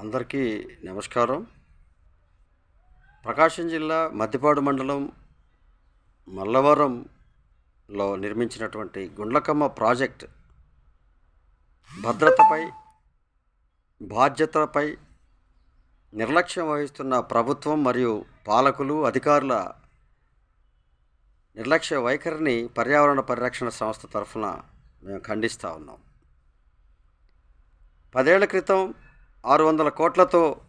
అందరికీ నమస్కారం. ప్రకాశం జిల్లా మద్దిపాడు మండలం మల్లవరంలో నిర్మించినటువంటి గుండ్లకమ్మ ప్రాజెక్ట్ భద్రతపై బాధ్యతపై నిర్లక్ష్యం వహిస్తున్న ప్రభుత్వం మరియు పాలకులు అధికారుల నిర్లక్ష్య వైఖరిని పర్యావరణ పరిరక్షణ సంస్థ తరఫున మేము ఖండిస్తూ ఉన్నాం. పదేళ్ళ క్రితం ఆరు వందల కోట్లతో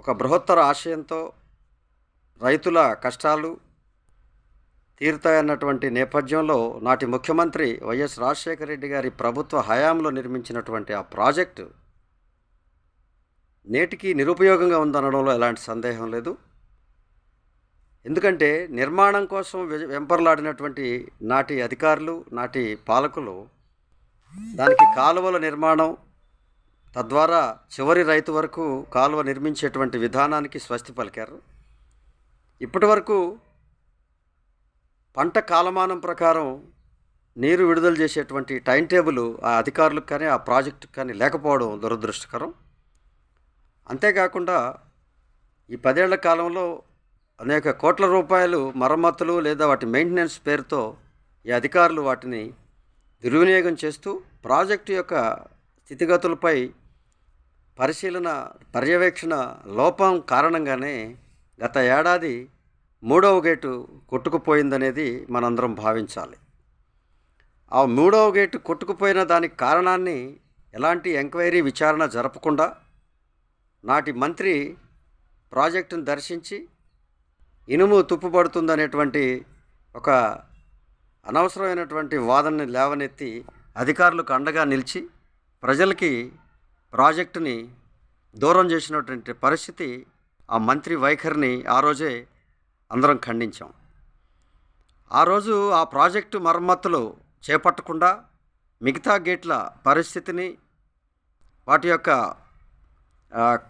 ఒక బృహత్తర ఆశయంతో రైతుల కష్టాలు తీరుతాయన్నటువంటి నేపథ్యంలో నాటి ముఖ్యమంత్రి వైఎస్ రాజశేఖర రెడ్డి గారి ప్రభుత్వ హయాంలో నిర్మించినటువంటి ఆ ప్రాజెక్టు నేటికి నిరుపయోగంగా ఉందనడంలో ఎలాంటి సందేహం లేదు. ఎందుకంటే నిర్మాణం కోసం వె- వెంపర్లాడినటువంటి నాటి అధికారులు నాటి పాలకులు దానికి కాలువల నిర్మాణం తద్వారా చివరి రైతు వరకు కాలువ నిర్మించేటువంటి విధానానికి స్వస్తి పలికారు. ఇప్పటి వరకు పంట కాలమానం ప్రకారం నీరు విడుదల చేసేటువంటి టైం టేబుల్ ఆ అధికారులకు కానీ ఆ ప్రాజెక్టుకు కానీ లేకపోవడం దురదృష్టకరం. అంతేకాకుండా ఈ పదేళ్ళ కాలంలో అనేక కోట్ల రూపాయలు మరమ్మతులు లేదా వాటి మెయింటెనెన్స్ పేరుతో ఈ అధికారులు వాటిని దుర్వినియోగం చేస్తూ ప్రాజెక్టు యొక్క స్థితిగతులపై పరిశీలన పర్యవేక్షణ లోపం కారణంగానే గత ఏడాది మూడవ గేటు కొట్టుకుపోయిందనేది మనందరం భావించాలి. ఆ మూడవ గేటు కొట్టుకుపోయిన దానికి కారణాన్ని ఎలాంటి ఎంక్వైరీ విచారణ జరపకుండా నాటి మంత్రి ప్రాజెక్టును దర్శించి ఇనుము తుప్పుపడుతుందనేటువంటి ఒక అనవసరమైనటువంటి వాదనని లేవనెత్తి అధికారులకు అండగా నిలిచి ప్రజలకి ప్రాజెక్టుని దూరం చేసినటువంటి పరిస్థితి ఆ మంత్రి వైఖరిని ఆ రోజే అందరం ఖండించాం. ఆ రోజు ఆ ప్రాజెక్టు మరమ్మతులు చేపట్టకుండా మిగతా గేట్ల పరిస్థితిని వాటి యొక్క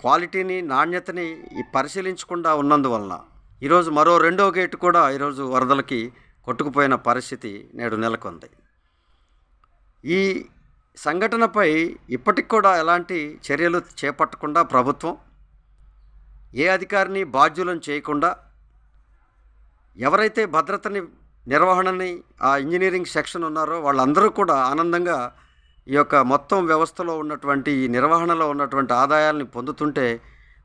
క్వాలిటీని నాణ్యతని ఈ పరిశీలించకుండా ఉన్నందువలన ఈరోజు మరో రెండో గేటు కూడా ఈరోజు వరదలకి కొట్టుకుపోయిన పరిస్థితి నేడు నెలకొంది. ఈ సంఘటనపై ఇప్పటికి కూడా ఎలాంటి చర్యలు చేపట్టకుండా ప్రభుత్వం ఏ అధికారిని బాధ్యులను చేయకుండా ఎవరైతే భద్రతని నిర్వహణని ఆ ఇంజనీరింగ్ సెక్షన్ ఉన్నారో వాళ్ళందరూ కూడా ఆనందంగా ఈ యొక్క మొత్తం వ్యవస్థలో ఉన్నటువంటి ఈ నిర్వహణలో ఉన్నటువంటి ఆదాయాలని పొందుతుంటే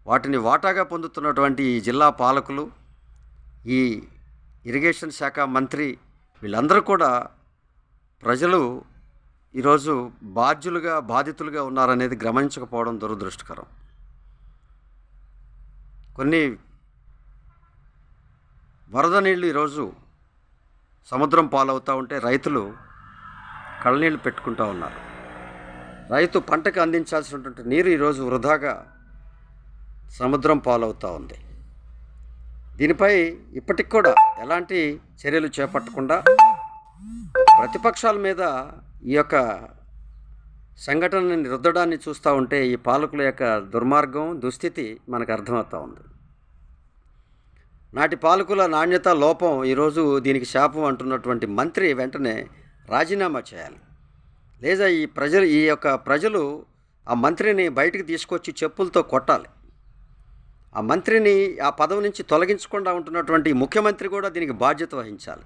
వాటిని వాటాగా పొందుతున్నటువంటి ఈ జిల్లా పాలకులు ఈ ఇరిగేషన్ శాఖ మంత్రి వీళ్ళందరూ కూడా ప్రజలు ఈరోజు బాధ్యులుగా బాధితులుగా ఉన్నారనేది గమనించకపోవడం దురదృష్టకరం. కొన్ని వరద నీళ్ళు ఈరోజు సముద్రం పాలవుతూ ఉంటే రైతులు కళ్ళనీళ్ళు పెట్టుకుంటూ ఉన్నారు. రైతు పంటకు అందించాల్సినటువంటి నీరు ఈరోజు వృధాగా సముద్రం పాలవుతూ ఉంది. దీనిపై ఇప్పటికి కూడా ఎలాంటి చర్యలు చేపట్టకుండా ప్రతిపక్షాల మీద ఈ యొక్క సంఘటనని రుద్దడాన్ని చూస్తూ ఉంటే ఈ పాలకుల యొక్క దుర్మార్గం దుస్థితి మనకు అర్థమవుతూ ఉంది. నాటి పాలకుల నాణ్యత లోపం ఈరోజు దీనికి శాపం అంటున్నటువంటి మంత్రి వెంటనే రాజీనామా చేయాలి. లేదా ఈ ప్రజలు ఈ యొక్క ప్రజలు ఆ మంత్రిని బయటికి తీసుకొచ్చి చెప్పులతో కొట్టాలి. ఆ మంత్రిని ఆ పదవి నుంచి తొలగించకుండా ఉంటున్నటువంటి ముఖ్యమంత్రి కూడా దీనికి బాధ్యత వహించాలి.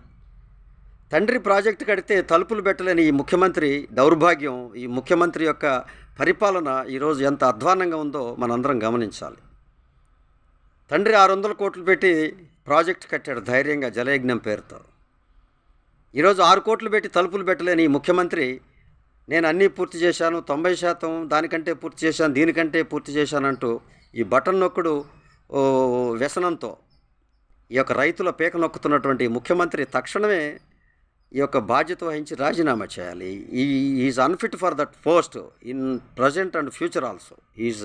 తండ్రి ప్రాజెక్టు కడితే తలుపులు పెట్టలేని ఈ ముఖ్యమంత్రి దౌర్భాగ్యం ఈ ముఖ్యమంత్రి యొక్క పరిపాలన ఈరోజు ఎంత అధ్వాన్నంగా ఉందో మనందరం గమనించాలి. తండ్రి ఆరు వందల కోట్లు పెట్టి ప్రాజెక్ట్ కట్టాడు ధైర్యంగా జలయజ్ఞం పేరుతో. ఈరోజు ఆరు కోట్లు పెట్టి తలుపులు పెట్టలేని ఈ ముఖ్యమంత్రి నేను అన్నీ పూర్తి చేశాను తొంభై శాతం దానికంటే పూర్తి చేశాను దీనికంటే పూర్తి చేశానంటూ ఈ బటన్ నొక్కుడు వ్యసనంతో ఈ యొక్క రైతుల పీక నొక్కుతున్నటువంటి ముఖ్యమంత్రి తక్షణమే ఈ యొక్క బాధ్యత వహించి రాజీనామా చేయాలి. He is unfit for that post in present and future also is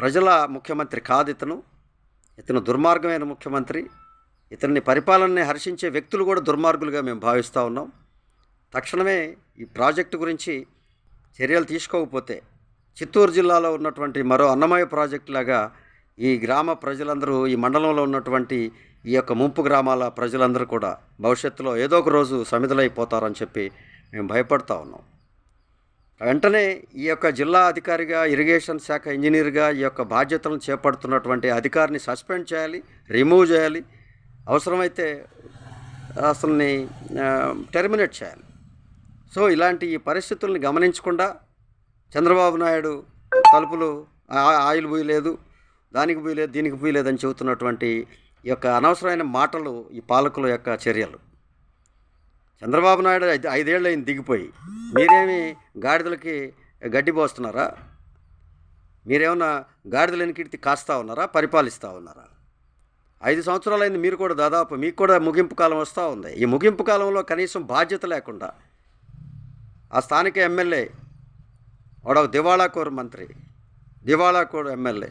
ప్రజల ముఖ్యమంత్రి కాదు ఇతను. ఇతను దుర్మార్గమైన ముఖ్యమంత్రి. ఇతన్ని పరిపాలనని హర్షించే వ్యక్తులు కూడా దుర్మార్గులుగా మేము భావిస్తూ ఉన్నాం. తక్షణమే ఈ ప్రాజెక్టు గురించి చర్యలు తీసుకోకపోతే చిత్తూరు జిల్లాలో ఉన్నటువంటి మరో అన్నమయ్య ప్రాజెక్టు లాగా ఈ గ్రామ ప్రజలందరూ ఈ మండలంలో ఉన్నటువంటి ఈ యొక్క ముంపు గ్రామాల ప్రజలందరూ కూడా భవిష్యత్తులో ఏదో ఒక రోజు సమిధులైపోతారని చెప్పి మేము భయపడతా ఉన్నాం. వెంటనే ఈ యొక్క జిల్లా అధికారిగా ఇరిగేషన్ శాఖ ఇంజనీర్గా ఈ యొక్క బాధ్యతలను చేపడుతున్నటువంటి అధికారిని సస్పెండ్ చేయాలి రిమూవ్ చేయాలి అవసరమైతే అసలుని టెర్మినేట్ చేయాలి. సో ఇలాంటి ఈ పరిస్థితుల్ని గమనించకుండా చంద్రబాబు నాయుడు తలుపులు ఆయిల్ పోయలేదు దానికి పోయలేదు దీనికి పోయలేదని చెబుతున్నటువంటి ఈ యొక్క అనవసరమైన మాటలు ఈ పాలకుల యొక్క చర్యలు. చంద్రబాబు నాయుడు ఐదు ఐదేళ్ళు అయింది దిగిపోయి. మీరేమి గాడిదలకి గడ్డి పోస్తున్నారా? మీరేమన్నా గాడిదలు ఎనికిడితే కాస్తా ఉన్నారా? పరిపాలిస్తూ ఉన్నారా? ఐదు సంవత్సరాలైంది మీరు కూడా దాదాపు మీకు కూడా ముగింపు కాలం వస్తూ ఉంది. ఈ ముగింపు కాలంలో కనీసం బాధ్యత లేకుండా ఆ స్థానిక ఎమ్మెల్యే వాడు ఒక దివాళాకోరు మంత్రి దివాళాకోరు ఎమ్మెల్యే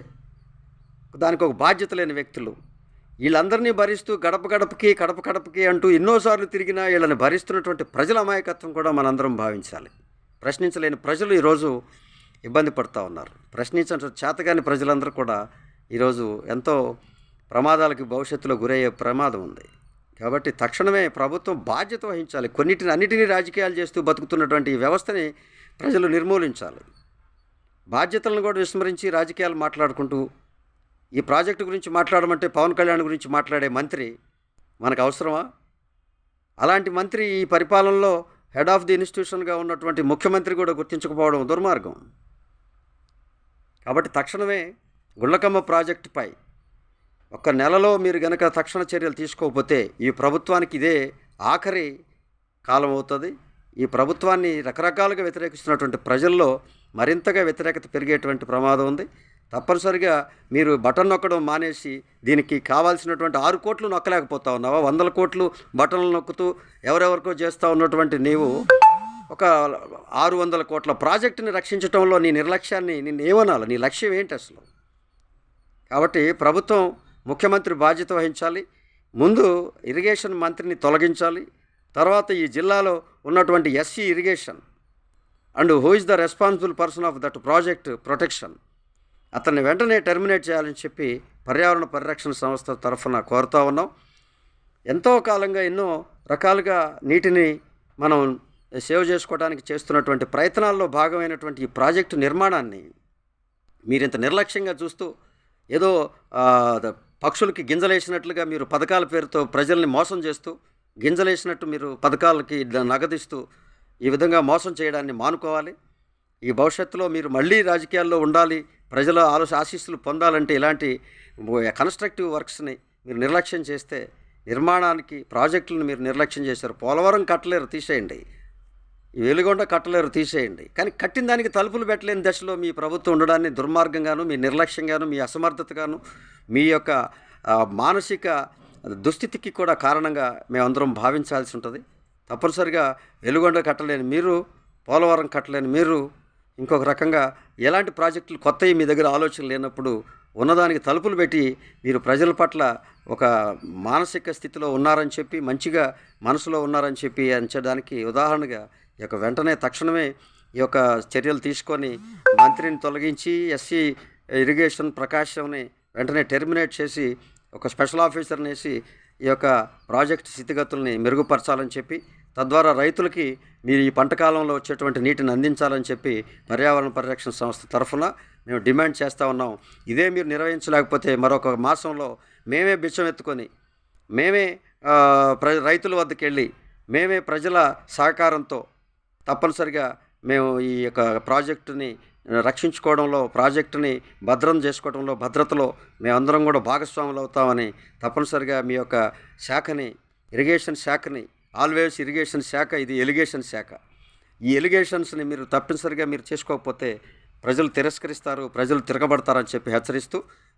దానికి ఒక బాధ్యత లేని వ్యక్తులు వీళ్ళందరినీ భరిస్తూ గడప గడపకి కడప కడపకి అంటూ ఎన్నోసార్లు తిరిగినా వీళ్ళని భరిస్తున్నటువంటి ప్రజల అమాయకత్వం కూడా మనందరం భావించాలి. ప్రశ్నించలేని ప్రజలు ఈరోజు ఇబ్బంది పడుతూ ఉన్నారు. ప్రశ్నించిన చేతగాని ప్రజలందరూ కూడా ఈరోజు ఎంతో ప్రమాదాలకి భవిష్యత్తులో గురయ్యే ప్రమాదం ఉంది. కాబట్టి తక్షణమే ప్రభుత్వం బాధ్యత వహించాలి. కొన్నిటిని అన్నిటినీ రాజకీయాలు చేస్తూ బతుకుతున్నటువంటి ఈ వ్యవస్థని ప్రజలు నిర్మూలించాలి. బాధ్యతలను కూడా విస్మరించి రాజకీయాలు మాట్లాడుకుంటూ ఈ ప్రాజెక్టు గురించి మాట్లాడమంటే పవన్ కళ్యాణ్ గురించి మాట్లాడే మంత్రి మనకు అవసరమా? అలాంటి మంత్రి ఈ పరిపాలనలో హెడ్ ఆఫ్ ది ఇన్స్టిట్యూషన్గా ఉన్నటువంటి ముఖ్యమంత్రి కూడా గుర్తించకపోవడం దుర్మార్గం. కాబట్టి తక్షణమే గుళ్ళకమ్మ ప్రాజెక్టుపై ఒక నెలలో మీరు గనక తక్షణ చర్యలు తీసుకోకపోతే ఈ ప్రభుత్వానికి ఇదే ఆఖరి కాలం అవుతుంది. ఈ ప్రభుత్వాన్ని రకరకాలుగా వ్యతిరేకిస్తున్నటువంటి ప్రజల్లో మరింతగా వ్యతిరేకత పెరిగేటువంటి ప్రమాదం ఉంది. తప్పనిసరిగా మీరు బటన్ నొక్కడం మానేసి దీనికి కావాల్సినటువంటి ఆరు కోట్లు నొక్కలేకపోతా ఉన్నావా? వందల కోట్లు బటన్లు నొక్కుతూ ఎవరెవరికో చేస్తూ ఉన్నటువంటి నీవు ఒక ఆరు వందల కోట్ల ప్రాజెక్టుని రక్షించడంలో నీ నిర్లక్ష్యాన్ని నేను ఏమనాలి? నీ లక్ష్యం ఏంటి అసలు? కాబట్టి ప్రభుత్వం ముఖ్యమంత్రి బాధ్యత వహించాలి. ముందు ఇరిగేషన్ మంత్రిని తొలగించాలి. తర్వాత ఈ జిల్లాలో ఉన్నటువంటి S C irrigation. And who is the responsible person of that project protection? అతన్ని వెంటనే టెర్మినేట్ చేయాలని చెప్పి పర్యావరణ పరిరక్షణ సంస్థ తరఫున కోరుతూ ఉన్నాం. ఎంతో కాలంగా ఎన్నో రకాలుగా నీటిని మనం సేవ్ చేసుకోవడానికి చేస్తున్నటువంటి ప్రయత్నాల్లో భాగమైనటువంటి ఈ ప్రాజెక్టు నిర్మాణాన్ని మీరు ఇంత నిర్లక్ష్యంగా చూస్తూ ఏదో పక్షులకి గింజలేసినట్లుగా మీరు పథకాల పేరుతో ప్రజల్ని మోసం చేస్తూ గింజలేసినట్టు మీరు పథకాలకి నగదిస్తూ ఈ విధంగా మోసం చేయడాన్ని మానుకోవాలి. ఈ భవిష్యత్తులో మీరు మళ్ళీ రాజకీయాల్లో ఉండాలి ప్రజల ఆలోచ ఆశీస్సులు పొందాలంటే ఇలాంటి కన్స్ట్రక్టివ్ వర్క్స్ని మీరు నిర్లక్ష్యం చేస్తే నిర్మాణానికి ప్రాజెక్టులను మీరు నిర్లక్ష్యం చేశారు పోలవరం కట్టలేరు తీసేయండి. వెలుగొండ కట్టలేరు తీసేయండి. కానీ కట్టిన దానికి తలుపులు పెట్టలేని దశలో మీ ప్రభుత్వం ఉండడాన్ని దుర్మార్గంగాను మీ నిర్లక్ష్యంగాను మీ అసమర్థతగాను మీ యొక్క మానసిక దుస్థితికి కూడా కారణంగా మేమందరం భావించాల్సి ఉంటుంది. తప్పనిసరిగా వెలుగొండ కట్టలేని మీరు పోలవరం కట్టలేని మీరు ఇంకొక రకంగా ఎలాంటి ప్రాజెక్టులు కొత్తవి మీ దగ్గర ఆలోచన లేనప్పుడు ఉన్నదానికి తలుపులు పెట్టి మీరు ప్రజల పట్ల ఒక మానసిక స్థితిలో ఉన్నారని చెప్పి మంచిగా మనసులో ఉన్నారని చెప్పి అంచడానికి ఉదాహరణగా ఈ యొక్క వెంటనే తక్షణమే ఈ యొక్క చర్యలు తీసుకొని మంత్రిని తొలగించి ఎస్సీ ఇరిగేషన్ ప్రకాశంని వెంటనే టెర్మినేట్ చేసి ఒక స్పెషల్ ఆఫీసర్ని వేసి ఈ యొక్క ప్రాజెక్ట్ స్థితిగతుల్ని మెరుగుపరచాలని చెప్పి తద్వారా రైతులకి మీరు ఈ పంట కాలంలో వచ్చేటువంటి నీటిని అందించాలని చెప్పి పర్యావరణ పరిరక్షణ సంస్థ తరఫున మేము డిమాండ్ చేస్తూ ఉన్నాం. ఇదే మీరు నిర్వహించలేకపోతే మరొక మాసంలో మేమే బిచ్చం ఎత్తుకొని మేమే ప్ర రైతుల వద్దకు వెళ్ళి మేమే ప్రజల సహకారంతో తప్పనిసరిగా మేము ఈ యొక్క ప్రాజెక్టుని రక్షించుకోవడంలో ప్రాజెక్టుని భద్రం చేసుకోవడంలో భద్రతలో మేమందరం కూడా భాగస్వాములు అవుతామని తప్పనిసరిగా మీ యొక్క శాఖని ఇరిగేషన్ శాఖని ఆల్వేస్ ఇరిగేషన్ శాఖ ఇది ఎలిగేషన్ శాఖ. ఈ ఎలిగేషన్స్ని మీరు తప్పనిసరిగా మీరు చేసుకోకపోతే ప్రజలు తిరస్కరిస్తారు ప్రజలు తిరగబడతారని చెప్పి హెచ్చరిస్తూ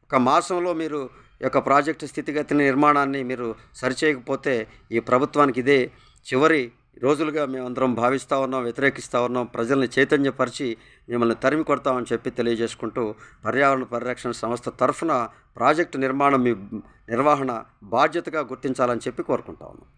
ఒక మాసంలో మీరు యొక్క ప్రాజెక్టు స్థితిగతిని నిర్మాణాన్ని మీరు సరిచేయకపోతే ఈ ప్రభుత్వానికి ఇదే చివరి రోజులుగా మేమందరం భావిస్తూ ఉన్నాం వ్యతిరేకిస్తూ ఉన్నాం ప్రజల్ని చైతన్యపరిచి మిమ్మల్ని తరిమి కొడతామని చెప్పి తెలియజేసుకుంటూ పర్యావరణ పరిరక్షణ సంస్థ తరఫున ప్రాజెక్టు నిర్మాణం మీ నిర్వహణ బాధ్యతగా గుర్తించాలని చెప్పి కోరుకుంటా ఉన్నాం.